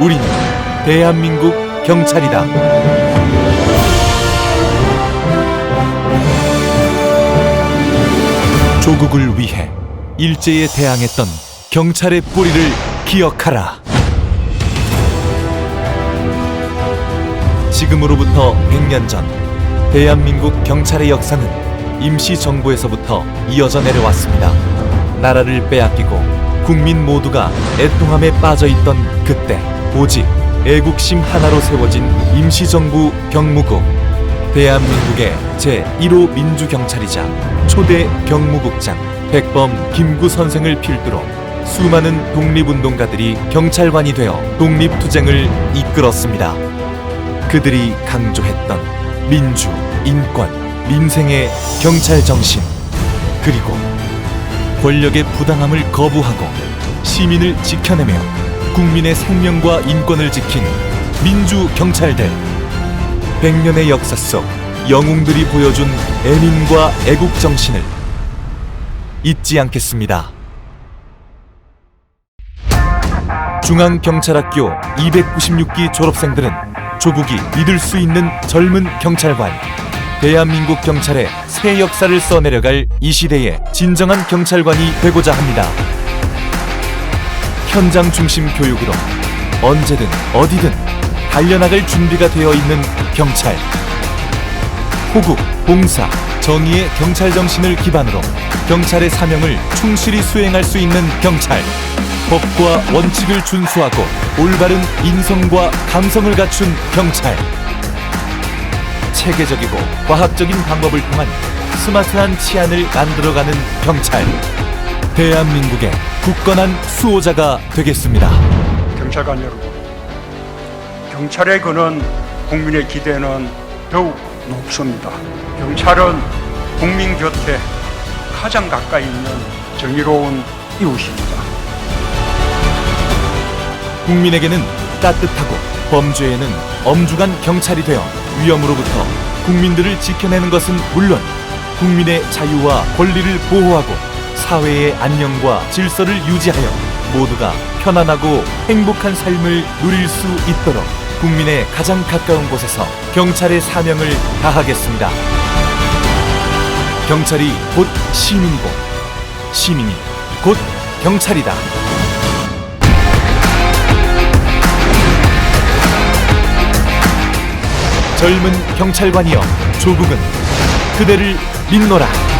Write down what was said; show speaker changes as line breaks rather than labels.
우리는 대한민국 경찰이다. 조국을 위해 일제에 대항했던 경찰의 뿌리를 기억하라. 지금으로부터 100년 전 대한민국 경찰의 역사는 임시 정부에서부터 이어져 내려왔습니다. 나라를 빼앗기고 국민 모두가 애통함에 빠져 있던 그때 오직 애국심 하나로 세워진 임시정부 경무국 대한민국의 제1호 민주경찰이자 초대 경무국장 백범 김구 선생을 필두로 수많은 독립운동가들이 경찰관이 되어 독립투쟁을 이끌었습니다. 그들이 강조했던 민주, 인권, 민생의 경찰 정신 그리고 권력의 부당함을 거부하고 시민을 지켜내며 국민의 생명과 인권을 지킨 민주 경찰들 100년의 역사 속 영웅들이 보여준 애민과 애국 정신을 잊지 않겠습니다. 중앙경찰학교 296기 졸업생들은 조국이 믿을 수 있는 젊은 경찰관 대한민국 경찰의 새 역사를 써내려갈 이 시대의 진정한 경찰관이 되고자 합니다. 현장 중심 교육으로 언제든 어디든 달려나갈 준비가 되어 있는 경찰. 호국, 봉사, 정의의 경찰 정신을 기반으로 경찰의 사명을 충실히 수행할 수 있는 경찰. 법과 원칙을 준수하고 올바른 인성과 감성을 갖춘 경찰. 체계적이고 과학적인 방법을 통한 스마트한 치안을 만들어가는 경찰. 대한민국의 굳건한 수호자가 되겠습니다.
경찰관 여러분, 경찰에 거는 국민의 기대는 더욱 높습니다. 경찰은 국민 곁에 가장 가까이 있는 정의로운 이웃입니다.
국민에게는 따뜻하고 범죄에는 엄중한 경찰이 되어 위험으로부터 국민들을 지켜내는 것은 물론 국민의 자유와 권리를 보호하고 사회의 안녕과 질서를 유지하여 모두가 편안하고 행복한 삶을 누릴 수 있도록 국민의 가장 가까운 곳에서 경찰의 사명을 다하겠습니다. 경찰이 곧 시민이고 시민이 곧 경찰이다. 젊은 경찰관이여 조국은 그대를 믿노라.